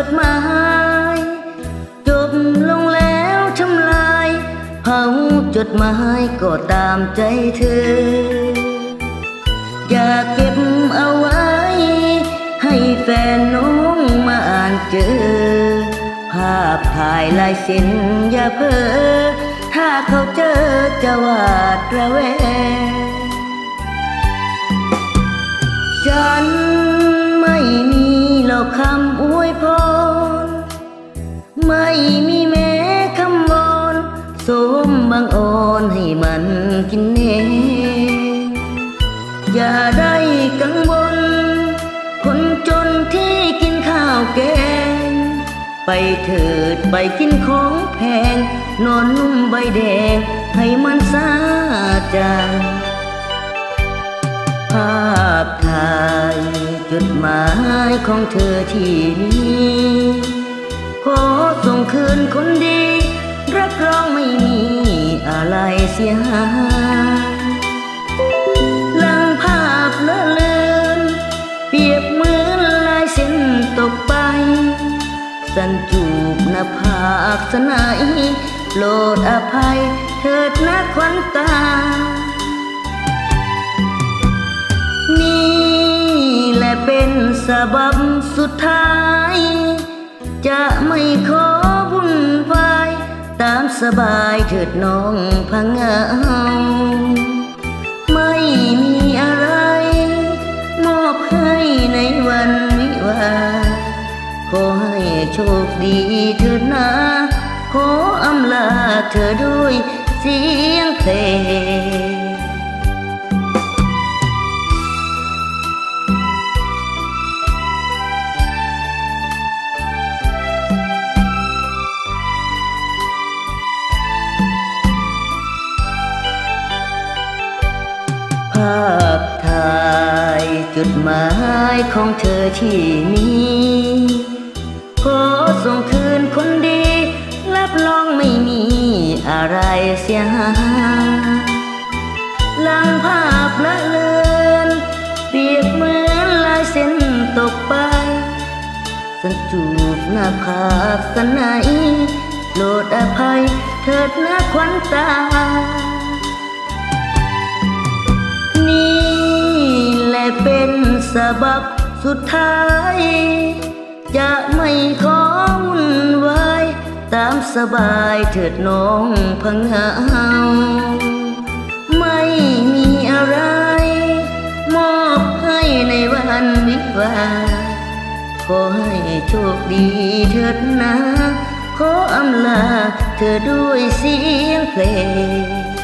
จดหมายจบลงแล้วทำลายเผาจดหมายก็ตามใจเธอ อยากเก็บเอาไว้ ให้แฟนน้องมาอ่านเจอ ภาพถ่ายลายเซ็นอย่าเพ้อถ้าเขาเจอจะหวาดระแวงฉันไม่มีหรอกคำอวยพร ไม่มีแม้คำวอนสมบังอ่อนให้มันกินเองอย่าได้กังวล คนจนที่กินข้าวแกง ไปเถิดไปกินของแพง นอนนุ่มใบแดง ให้มันสาจางภาพถ่ายจดหมายของเธอที่นี้ ขอส่งคืนคนดี รับรองไม่มีอะไรเสียหายลังภาพเลอะเลือนเปียบเหมือนลายเส้นตกไป สันจูบหน้าผากสนายโปรดอภัยเถิดนะควันตา นี่แหละเป็นสาบับสุดท้าย จะไม่ขอวุ่นวายตามสบายเถิดน้องพังเงาไม่มีอะไร มอบให้ในวันวิวาขอให้โชคดีเถิดนะขออำลาเธอด้วยเสียงเพลงาพถ่ายจุดหมายของเธอที่นี้ขอส่งคืนคนดีรับรองไม่มีอะไรเสียหายลังภาพละเลือนเปียบเหมือนลายเส้นตกไปสันจูบหน้าผากสนายโปรดอภัยเถิดนะควันตา เป็นสาบับสุดท้าย จะไม่ขอวุ่นวายตามสบายเถิดน้องพังเหาไม่มีอะไร มอบให้ในวันวิวาขอให้โชคดีเถิดนะ ขออำลาเธอด้วยเสียงเพลง